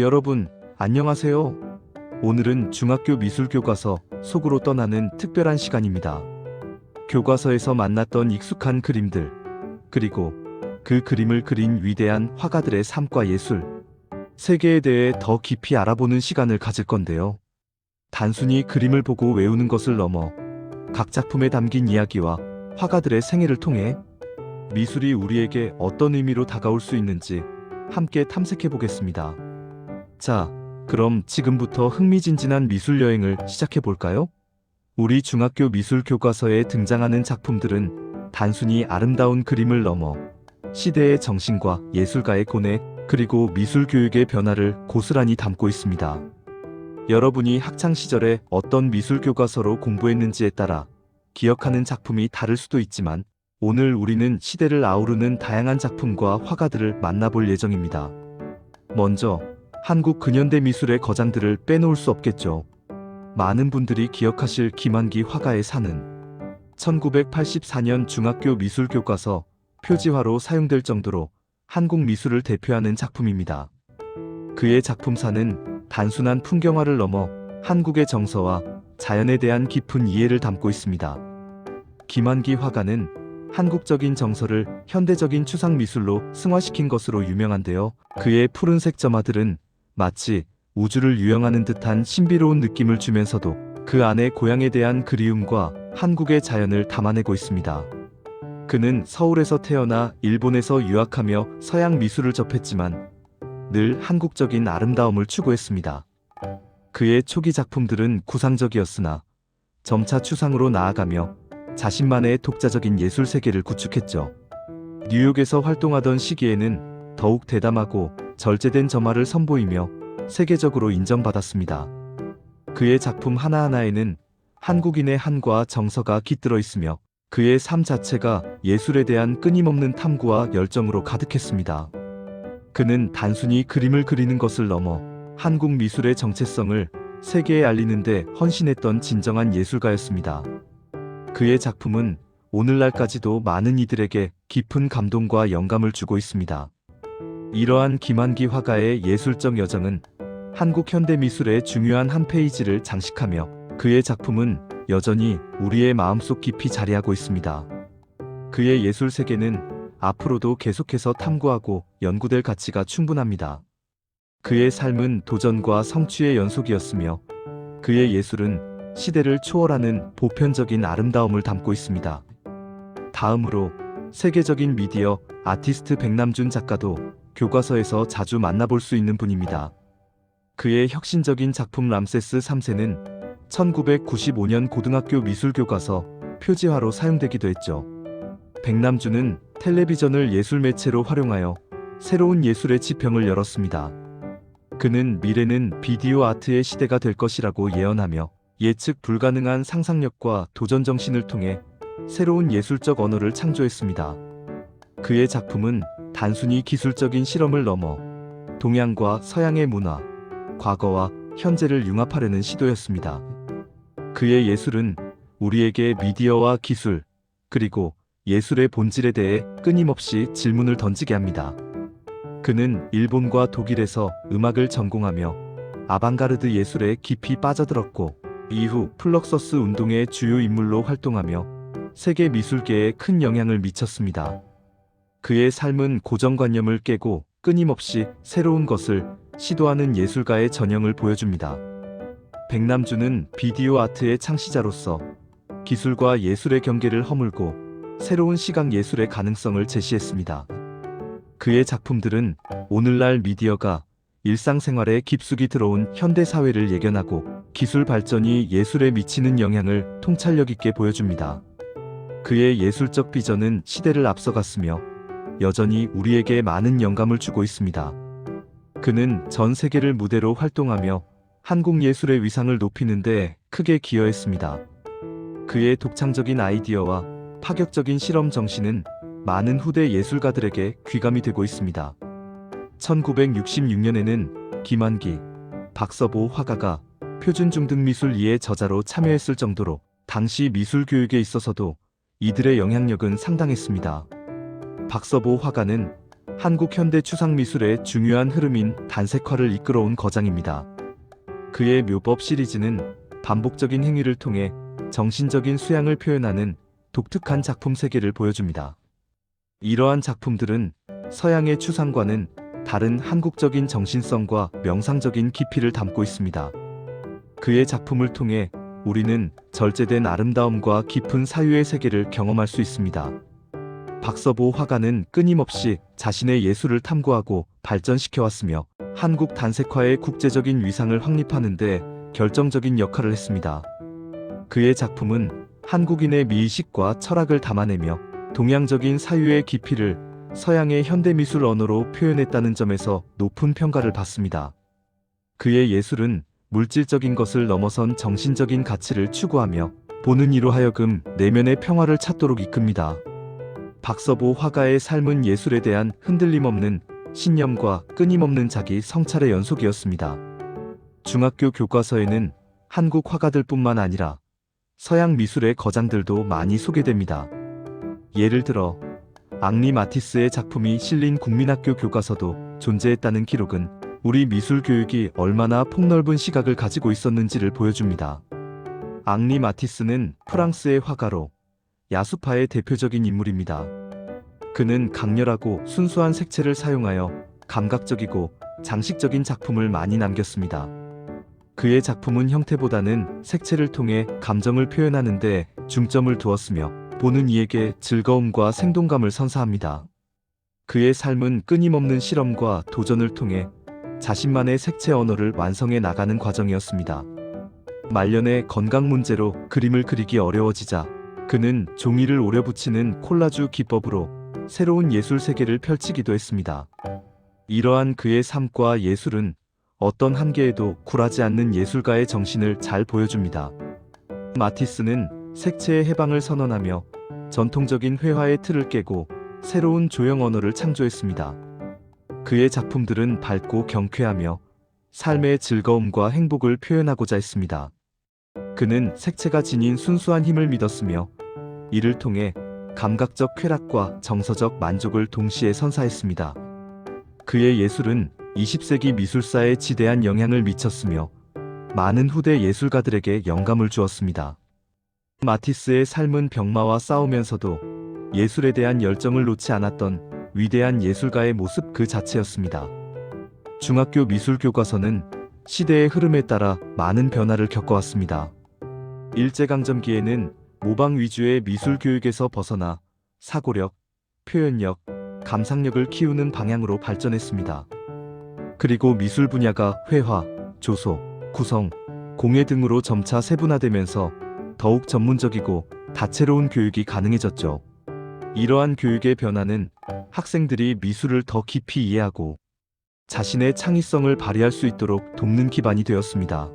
여러분, 안녕하세요. 오늘은 중학교 미술 교과서 속으로 떠나는 특별한 시간입니다. 교과서에서 만났던 익숙한 그림들, 그리고 그 그림을 그린 위대한 화가들의 삶과 예술, 세계에 대해 더 깊이 알아보는 시간을 가질 건데요. 단순히 그림을 보고 외우는 것을 넘어 각 작품에 담긴 이야기와 화가들의 생애를 통해 미술이 우리에게 어떤 의미로 다가올 수 있는지 함께 탐색해 보겠습니다. 자, 그럼 지금부터 흥미진진한 미술 여행을 시작해 볼까요? 우리 중학교 미술 교과서에 등장하는 작품들은 단순히 아름다운 그림을 넘어 시대의 정신과 예술가의 고뇌 그리고 미술 교육의 변화를 고스란히 담고 있습니다. 여러분이 학창 시절에 어떤 미술 교과서로 공부했는지에 따라 기억하는 작품이 다를 수도 있지만 오늘 우리는 시대를 아우르는 다양한 작품과 화가들을 만나볼 예정입니다. 먼저 한국 근현대 미술의 거장들을 빼놓을 수 없겠죠. 많은 분들이 기억하실 김한기 화가의 사는 1984년 중학교 미술 교과서 표지화로 사용될 정도로 한국 미술을 대표하는 작품입니다. 그의 작품사는 단순한 풍경화를 넘어 한국의 정서와 자연에 대한 깊은 이해를 담고 있습니다. 김한기 화가는 한국적인 정서를 현대적인 추상 미술로 승화시킨 것으로 유명한데요. 그의 푸른색 점화들은 마치 우주를 유영하는 듯한 신비로운 느낌을 주면서도 그 안에 고향에 대한 그리움과 한국의 자연을 담아내고 있습니다. 그는 서울에서 태어나 일본에서 유학하며 서양 미술을 접했지만 늘 한국적인 아름다움을 추구했습니다. 그의 초기 작품들은 구상적이었으나 점차 추상으로 나아가며 자신만의 독자적인 예술 세계를 구축했죠. 뉴욕에서 활동하던 시기에는 더욱 대담하고 절제된 점화를 선보이며 세계적으로 인정받았습니다. 그의 작품 하나하나에는 한국인의 한과 정서가 깃들어 있으며 그의 삶 자체가 예술에 대한 끊임없는 탐구와 열정으로 가득했습니다. 그는 단순히 그림을 그리는 것을 넘어 한국 미술의 정체성을 세계에 알리는데 헌신했던 진정한 예술가였습니다. 그의 작품은 오늘날까지도 많은 이들에게 깊은 감동과 영감을 주고 있습니다. 이러한 김한기 화가의 예술적 여정은 한국 현대 미술의 중요한 한 페이지를 장식하며 그의 작품은 여전히 우리의 마음속 깊이 자리하고 있습니다. 그의 예술 세계는 앞으로도 계속해서 탐구하고 연구될 가치가 충분합니다. 그의 삶은 도전과 성취의 연속이었으며 그의 예술은 시대를 초월하는 보편적인 아름다움을 담고 있습니다. 다음으로 세계적인 미디어 아티스트 백남준 작가도 교과서에서 자주 만나볼 수 있는 분입니다. 그의 혁신적인 작품 람세스 3세는 1995년 고등학교 미술 교과서 표지화로 사용되기도 했죠. 백남준은 텔레비전을 예술 매체로 활용하여 새로운 예술의 지평을 열었습니다. 그는 미래는 비디오 아트의 시대가 될 것이라고 예언하며 예측 불가능한 상상력과 도전 정신을 통해 새로운 예술적 언어를 창조했습니다. 그의 작품은 단순히 기술적인 실험을 넘어 동양과 서양의 문화, 과거와 현재를 융합하려는 시도였습니다. 그의 예술은 우리에게 미디어와 기술, 그리고 예술의 본질에 대해 끊임없이 질문을 던지게 합니다. 그는 일본과 독일에서 음악을 전공하며 아방가르드 예술에 깊이 빠져들었고 이후 플럭서스 운동의 주요 인물로 활동하며 세계 미술계에 큰 영향을 미쳤습니다. 그의 삶은 고정관념을 깨고 끊임없이 새로운 것을 시도하는 예술가의 전형을 보여줍니다. 백남주는 비디오 아트의 창시자로서 기술과 예술의 경계를 허물고 새로운 시각 예술의 가능성을 제시했습니다. 그의 작품들은 오늘날 미디어가 일상생활에 깊숙이 들어온 현대 사회를 예견하고 기술 발전이 예술에 미치는 영향을 통찰력 있게 보여줍니다. 그의 예술적 비전은 시대를 앞서갔으며 여전히 우리에게 많은 영감을 주고 있습니다. 그는 전 세계를 무대로 활동하며 한국 예술의 위상을 높이는데 크게 기여했습니다. 그의 독창적인 아이디어와 파격적인 실험 정신은 많은 후대 예술가들에게 귀감이 되고 있습니다. 1966년에는 김한기, 박서보 화가가 표준 중등 미술 2의 저자로 참여했을 정도로 당시 미술 교육에 있어서도 이들의 영향력은 상당했습니다. 박서보 화가는 한국 현대 추상 미술의 중요한 흐름인 단색화를 이끌어온 거장입니다. 그의 묘법 시리즈는 반복적인 행위를 통해 정신적인 수양을 표현하는 독특한 작품 세계를 보여줍니다. 이러한 작품들은 서양의 추상과는 다른 한국적인 정신성과 명상적인 깊이를 담고 있습니다. 그의 작품을 통해 우리는 절제된 아름다움과 깊은 사유의 세계를 경험할 수 있습니다. 박서보 화가는 끊임없이 자신의 예술을 탐구하고 발전시켜 왔으며 한국 단색화의 국제적인 위상을 확립하는데 결정적인 역할을 했습니다. 그의 작품은 한국인의 미의식과 철학을 담아내며 동양적인 사유의 깊이를 서양의 현대미술 언어로 표현했다는 점에서 높은 평가를 받습니다. 그의 예술은 물질적인 것을 넘어선 정신적인 가치를 추구하며 보는 이로 하여금 내면의 평화를 찾도록 이끕니다. 박서보 화가의 삶은 예술에 대한 흔들림 없는 신념과 끊임없는 자기 성찰의 연속이었습니다. 중학교 교과서에는 한국 화가들뿐만 아니라 서양 미술의 거장들도 많이 소개됩니다. 예를 들어 앙리 마티스의 작품이 실린 국민학교 교과서도 존재했다는 기록은 우리 미술 교육이 얼마나 폭넓은 시각을 가지고 있었는지를 보여줍니다. 앙리 마티스는 프랑스의 화가로 야수파의 대표적인 인물입니다. 그는 강렬하고 순수한 색채를 사용하여 감각적이고 장식적인 작품을 많이 남겼습니다. 그의 작품은 형태보다는 색채를 통해 감정을 표현하는 데 중점을 두었으며 보는 이에게 즐거움과 생동감을 선사합니다. 그의 삶은 끊임없는 실험과 도전을 통해 자신만의 색채 언어를 완성해 나가는 과정이었습니다. 말년의 건강 문제로 그림을 그리기 어려워지자 그는 종이를 오려 붙이는 콜라주 기법으로 새로운 예술 세계를 펼치기도 했습니다. 이러한 그의 삶과 예술은 어떤 한계에도 굴하지 않는 예술가의 정신을 잘 보여줍니다. 마티스는 색채의 해방을 선언하며 전통적인 회화의 틀을 깨고 새로운 조형 언어를 창조했습니다. 그의 작품들은 밝고 경쾌하며 삶의 즐거움과 행복을 표현하고자 했습니다. 그는 색채가 지닌 순수한 힘을 믿었으며 이를 통해 감각적 쾌락과 정서적 만족을 동시에 선사했습니다. 그의 예술은 20세기 미술사에 지대한 영향을 미쳤으며 많은 후대 예술가들에게 영감을 주었습니다. 마티스의 삶은 병마와 싸우면서도 예술에 대한 열정을 놓지 않았던 위대한 예술가의 모습 그 자체였습니다. 중학교 미술 교과서는 시대의 흐름에 따라 많은 변화를 겪어왔습니다. 일제강점기에는 모방 위주의 미술 교육에서 벗어나 사고력, 표현력, 감상력을 키우는 방향으로 발전했습니다. 그리고 미술 분야가 회화, 조소, 구성, 공예 등으로 점차 세분화되면서 더욱 전문적이고 다채로운 교육이 가능해졌죠. 이러한 교육의 변화는 학생들이 미술을 더 깊이 이해하고 자신의 창의성을 발휘할 수 있도록 돕는 기반이 되었습니다.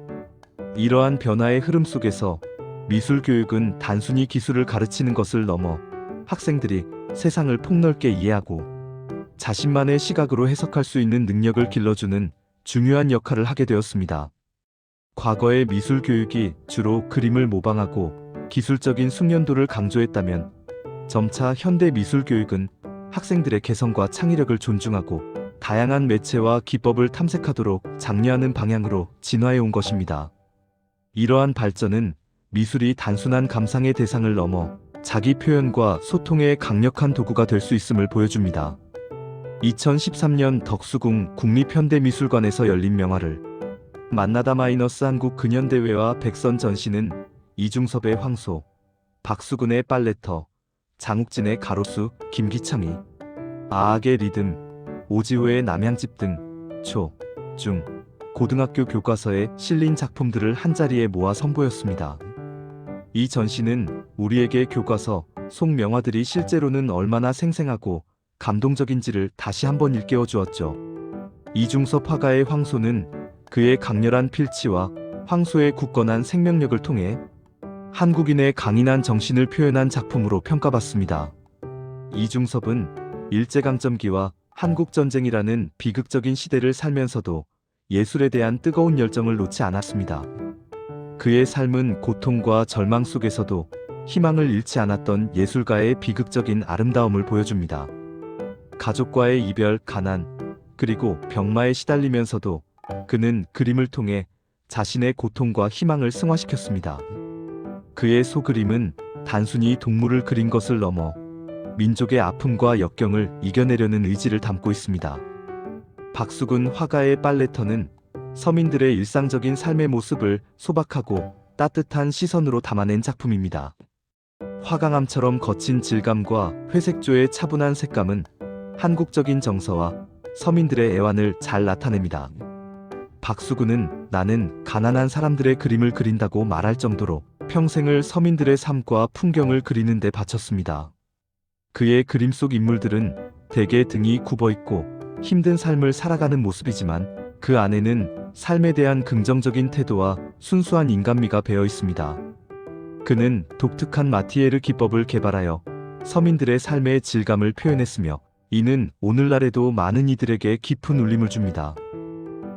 이러한 변화의 흐름 속에서 미술 교육은 단순히 기술을 가르치는 것을 넘어 학생들이 세상을 폭넓게 이해하고 자신만의 시각으로 해석할 수 있는 능력을 길러주는 중요한 역할을 하게 되었습니다. 과거의 미술 교육이 주로 그림을 모방하고 기술적인 숙련도를 강조했다면 점차 현대 미술 교육은 학생들의 개성과 창의력을 존중하고 다양한 매체와 기법을 탐색하도록 장려하는 방향으로 진화해 온 것입니다. 이러한 발전은 미술이 단순한 감상의 대상을 넘어 자기 표현과 소통의 강력한 도구가 될 수 있음을 보여줍니다. 2013년 덕수궁 국립현대미술관에서 열린 명화를 만나다 마이너스 한국 근현대회와 백선 전시는 이중섭의 황소, 박수근의 빨래터, 장욱진의 가로수, 김기창이, 아악의 리듬, 오지호의 남양집 등 초, 중, 고등학교 교과서에 실린 작품들을 한자리에 모아 선보였습니다. 이 전시는 우리에게 교과서, 속 명화들이 실제로는 얼마나 생생하고 감동적인지를 다시 한번 일깨워 주었죠. 이중섭 화가의 황소는 그의 강렬한 필치와 황소의 굳건한 생명력을 통해 한국인의 강인한 정신을 표현한 작품으로 평가받습니다. 이중섭은 일제강점기와 한국전쟁이라는 비극적인 시대를 살면서도 예술에 대한 뜨거운 열정을 놓지 않았습니다. 그의 삶은 고통과 절망 속에서도 희망을 잃지 않았던 예술가의 비극적인 아름다움을 보여줍니다. 가족과의 이별, 가난, 그리고 병마에 시달리면서도 그는 그림을 통해 자신의 고통과 희망을 승화시켰습니다. 그의 소그림은 단순히 동물을 그린 것을 넘어 민족의 아픔과 역경을 이겨내려는 의지를 담고 있습니다. 박수근 화가의 빨래터는 서민들의 일상적인 삶의 모습을 소박하고 따뜻한 시선으로 담아낸 작품입니다. 화강암처럼 거친 질감과 회색조의 차분한 색감은 한국적인 정서와 서민들의 애환을 잘 나타냅니다. 박수근은 나는 가난한 사람들의 그림을 그린다고 말할 정도로 평생을 서민들의 삶과 풍경을 그리는 데 바쳤습니다. 그의 그림 속 인물들은 대개 등이 굽어 있고 힘든 삶을 살아가는 모습이지만 그 안에는 삶에 대한 긍정적인 태도와 순수한 인간미가 배어 있습니다. 그는 독특한 마티에르 기법을 개발하여 서민들의 삶의 질감을 표현했으며 이는 오늘날에도 많은 이들에게 깊은 울림을 줍니다.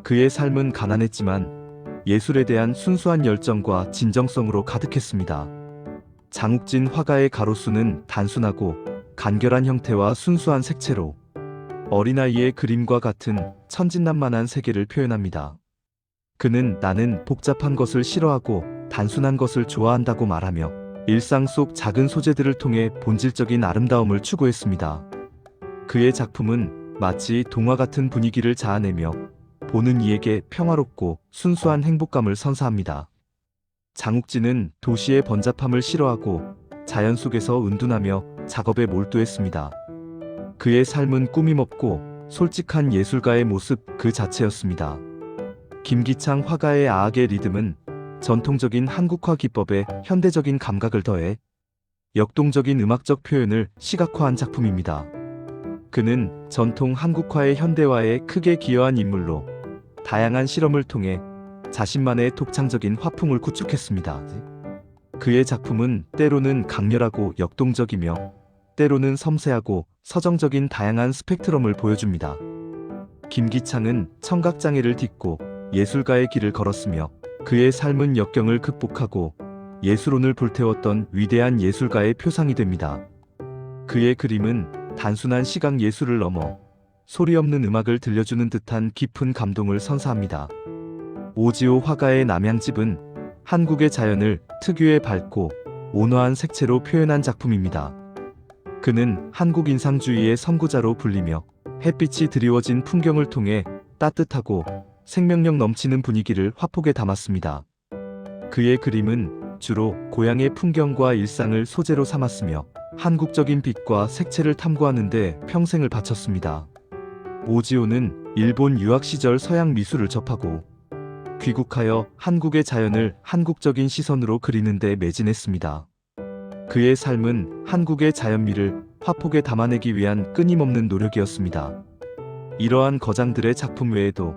그의 삶은 가난했지만 예술에 대한 순수한 열정과 진정성으로 가득했습니다. 장욱진 화가의 가로수는 단순하고 간결한 형태와 순수한 색채로 어린아이의 그림과 같은 천진난만한 세계를 표현합니다. 그는 나는 복잡한 것을 싫어하고 단순한 것을 좋아한다고 말하며 일상 속 작은 소재들을 통해 본질적인 아름다움을 추구했습니다. 그의 작품은 마치 동화 같은 분위기를 자아내며 보는 이에게 평화롭고 순수한 행복감을 선사합니다. 장욱진은 도시의 번잡함을 싫어하고 자연 속에서 은둔하며 작업에 몰두했습니다. 그의 삶은 꾸밈없고 솔직한 예술가의 모습 그 자체였습니다. 김기창 화가의 아악의 리듬은 전통적인 한국화 기법에 현대적인 감각을 더해 역동적인 음악적 표현을 시각화한 작품입니다. 그는 전통 한국화의 현대화에 크게 기여한 인물로 다양한 실험을 통해 자신만의 독창적인 화풍을 구축했습니다. 그의 작품은 때로는 강렬하고 역동적이며 때로는 섬세하고 서정적인 다양한 스펙트럼을 보여줍니다. 김기창은 청각장애를 딛고 예술가의 길을 걸었으며 그의 삶은 역경을 극복하고 예술혼을 불태웠던 위대한 예술가의 표상이 됩니다. 그의 그림은 단순한 시각 예술을 넘어 소리 없는 음악을 들려주는 듯한 깊은 감동을 선사합니다. 오지오 화가의 남양집은 한국의 자연을 특유의 밝고 온화한 색채로 표현한 작품입니다. 그는 한국 인상주의의 선구자로 불리며 햇빛이 드리워진 풍경을 통해 따뜻하고 생명력 넘치는 분위기를 화폭에 담았습니다. 그의 그림은 주로 고향의 풍경과 일상을 소재로 삼았으며 한국적인 빛과 색채를 탐구하는 데 평생을 바쳤습니다. 오지오는 일본 유학 시절 서양 미술을 접하고 귀국하여 한국의 자연을 한국적인 시선으로 그리는 데 매진했습니다. 그의 삶은 한국의 자연미를 화폭에 담아내기 위한 끊임없는 노력이었습니다. 이러한 거장들의 작품 외에도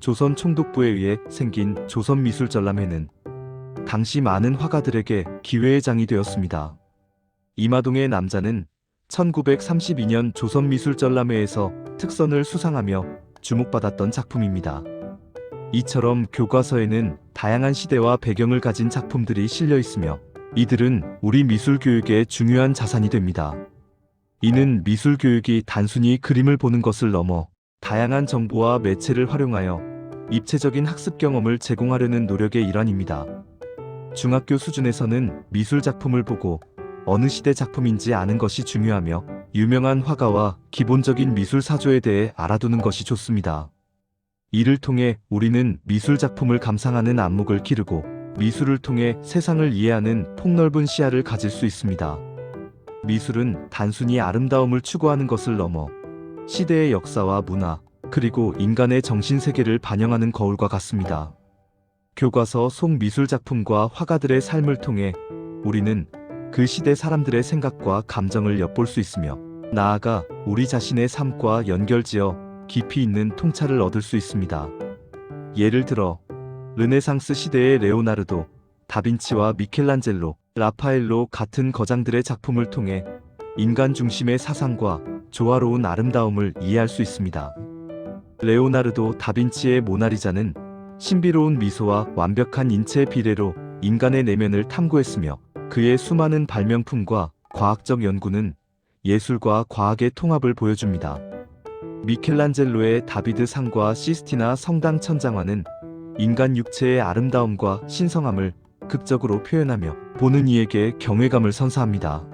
조선 총독부에 의해 생긴 조선미술전람회는 당시 많은 화가들에게 기회의 장이 되었습니다. 이마동의 남자는 1932년 조선미술전람회에서 특선을 수상하며 주목받았던 작품입니다. 이처럼 교과서에는 다양한 시대와 배경을 가진 작품들이 실려 있으며 이들은 우리 미술 교육의 중요한 자산이 됩니다. 이는 미술 교육이 단순히 그림을 보는 것을 넘어 다양한 정보와 매체를 활용하여 입체적인 학습 경험을 제공하려는 노력의 일환입니다. 중학교 수준에서는 미술 작품을 보고 어느 시대 작품인지 아는 것이 중요하며 유명한 화가와 기본적인 미술 사조에 대해 알아두는 것이 좋습니다. 이를 통해 우리는 미술 작품을 감상하는 안목을 기르고 미술을 통해 세상을 이해하는 폭넓은 시야를 가질 수 있습니다. 미술은 단순히 아름다움을 추구하는 것을 넘어 시대의 역사와 문화, 그리고 인간의 정신 세계를 반영하는 거울과 같습니다. 교과서 속 미술 작품과 화가들의 삶을 통해 우리는 그 시대 사람들의 생각과 감정을 엿볼 수 있으며 나아가 우리 자신의 삶과 연결지어 깊이 있는 통찰을 얻을 수 있습니다. 예를 들어 르네상스 시대의 레오나르도, 다빈치와 미켈란젤로, 라파엘로 같은 거장들의 작품을 통해 인간 중심의 사상과 조화로운 아름다움을 이해할 수 있습니다. 레오나르도 다빈치의 모나리자는 신비로운 미소와 완벽한 인체 비례로 인간의 내면을 탐구했으며 그의 수많은 발명품과 과학적 연구는 예술과 과학의 통합을 보여줍니다. 미켈란젤로의 다비드 상과 시스티나 성당 천장화는 인간 육체의 아름다움과 신성함을 극적으로 표현하며 보는 이에게 경외감을 선사합니다.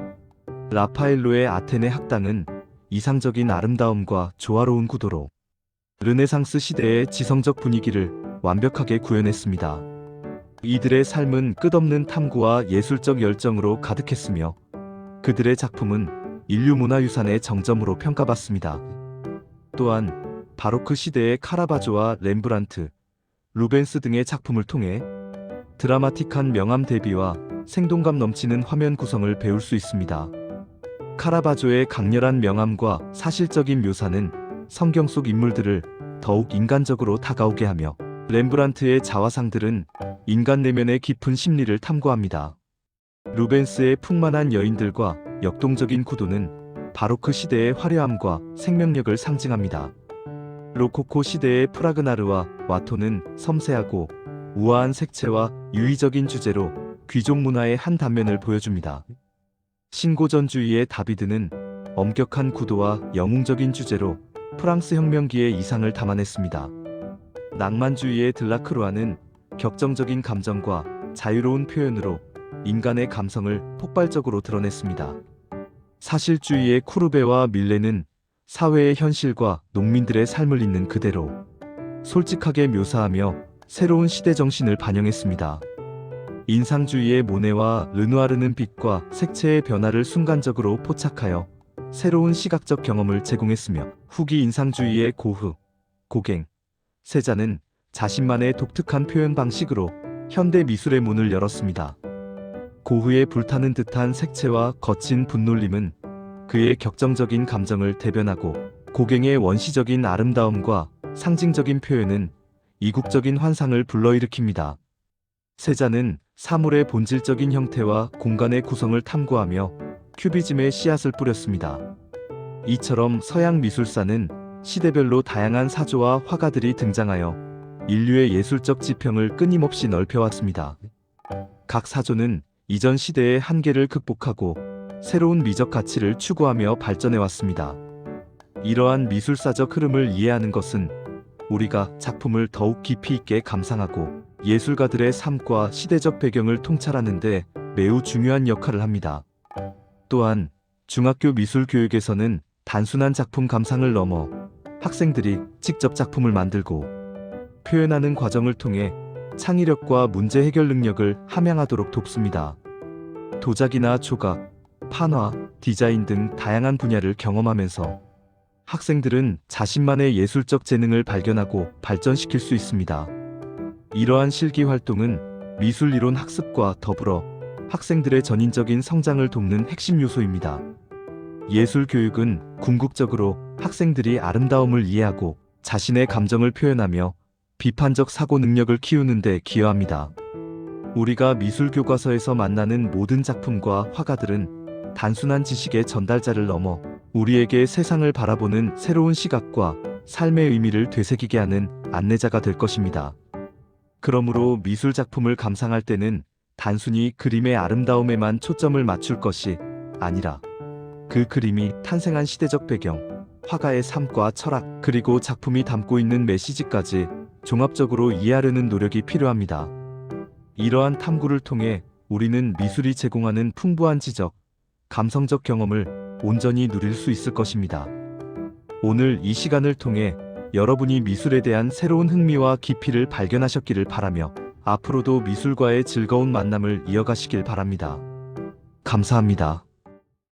라파엘로의 아테네 학당은 이상적인 아름다움과 조화로운 구도로 르네상스 시대의 지성적 분위기를 완벽하게 구현했습니다. 이들의 삶은 끝없는 탐구와 예술적 열정으로 가득했으며 그들의 작품은 인류 문화유산의 정점으로 평가받습니다. 또한 바로크 시대의 카라바조와 렘브란트, 루벤스 등의 작품을 통해 드라마틱한 명암 대비와 생동감 넘치는 화면 구성을 배울 수 있습니다. 카라바조의 강렬한 명암과 사실적인 묘사는 성경 속 인물들을 더욱 인간적으로 다가오게 하며 렘브란트의 자화상들은 인간 내면의 깊은 심리를 탐구합니다. 루벤스의 풍만한 여인들과 역동적인 구도는 바로크 시대의 화려함과 생명력을 상징합니다. 로코코 시대의 프라그나르와 와토는 섬세하고 우아한 색채와 유의적인 주제로 귀족 문화의 한 단면을 보여줍니다. 신고전주의의 다비드는 엄격한 구도와 영웅적인 주제로 프랑스 혁명기의 이상을 담아냈습니다. 낭만주의의 들라크루아는 격정적인 감정과 자유로운 표현으로 인간의 감성을 폭발적으로 드러냈습니다. 사실주의의 쿠르베와 밀레는 사회의 현실과 농민들의 삶을 있는 그대로 솔직하게 묘사하며 새로운 시대 정신을 반영했습니다. 인상주의의 모네와 르누아르는 빛과 색채의 변화를 순간적으로 포착하여 새로운 시각적 경험을 제공했으며 후기 인상주의의 고흐, 고갱, 세자는 자신만의 독특한 표현 방식으로 현대 미술의 문을 열었습니다. 고흐의 불타는 듯한 색채와 거친 분놀림은 그의 격정적인 감정을 대변하고 고갱의 원시적인 아름다움과 상징적인 표현은 이국적인 환상을 불러일으킵니다. 세자는 사물의 본질적인 형태와 공간의 구성을 탐구하며 큐비즘의 씨앗을 뿌렸습니다. 이처럼 서양 미술사는 시대별로 다양한 사조와 화가들이 등장하여 인류의 예술적 지평을 끊임없이 넓혀왔습니다. 각 사조는 이전 시대의 한계를 극복하고 새로운 미적 가치를 추구하며 발전해왔습니다. 이러한 미술사적 흐름을 이해하는 것은 우리가 작품을 더욱 깊이 있게 감상하고 예술가들의 삶과 시대적 배경을 통찰하는데 매우 중요한 역할을 합니다. 또한 중학교 미술 교육에서는 단순한 작품 감상을 넘어 학생들이 직접 작품을 만들고 표현하는 과정을 통해 창의력과 문제 해결 능력을 함양하도록 돕습니다. 도자기나 조각, 판화, 디자인 등 다양한 분야를 경험하면서 학생들은 자신만의 예술적 재능을 발견하고 발전시킬 수 있습니다. 이러한 실기 활동은 미술 이론 학습과 더불어 학생들의 전인적인 성장을 돕는 핵심 요소입니다. 예술 교육은 궁극적으로 학생들이 아름다움을 이해하고 자신의 감정을 표현하며 비판적 사고 능력을 키우는 데 기여합니다. 우리가 미술 교과서에서 만나는 모든 작품과 화가들은 단순한 지식의 전달자를 넘어 우리에게 세상을 바라보는 새로운 시각과 삶의 의미를 되새기게 하는 안내자가 될 것입니다. 그러므로 미술 작품을 감상할 때는 단순히 그림의 아름다움에만 초점을 맞출 것이 아니라 그 그림이 탄생한 시대적 배경, 화가의 삶과 철학, 그리고 작품이 담고 있는 메시지까지 종합적으로 이해하려는 노력이 필요합니다. 이러한 탐구를 통해 우리는 미술이 제공하는 풍부한 지적, 감성적 경험을 온전히 누릴 수 있을 것입니다. 오늘 이 시간을 통해 여러분이 미술에 대한 새로운 흥미와 깊이를 발견하셨기를 바라며 앞으로도 미술과의 즐거운 만남을 이어가시길 바랍니다. 감사합니다.